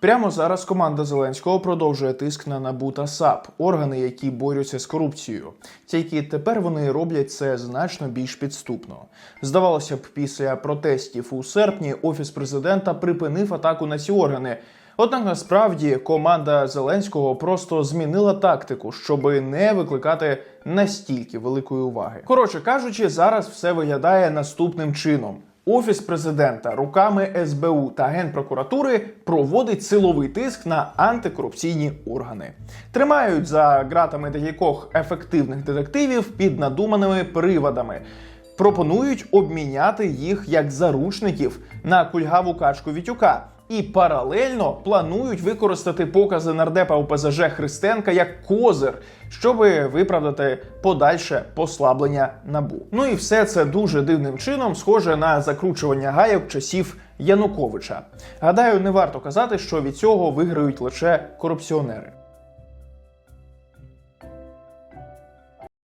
Прямо зараз команда Зеленського продовжує тиск на НАБУ та САП, органи, які борються з корупцією. Тільки тепер вони роблять це значно більш підступно. Здавалося б, після протестів у серпні офіс президента припинив атаку на ці органи. Однак насправді команда Зеленського просто змінила тактику, щоб не викликати настільки великої уваги. Коротше кажучи, зараз все виглядає наступним чином. Офіс президента руками СБУ та Генпрокуратури проводить силовий тиск на антикорупційні органи, тримають за ґратами декількох ефективних детективів під надуманими приводами. Пропонують обміняти їх як заручників на кульгаву качку Вітюка і паралельно планують використати покази нардепа ОПЗЖ Христенка як козир, щоб виправдати подальше послаблення набу. Ну і все це дуже дивним чином схоже на закручування гайок часів Януковича. Гадаю, не варто казати, що від цього виграють лише корупціонери.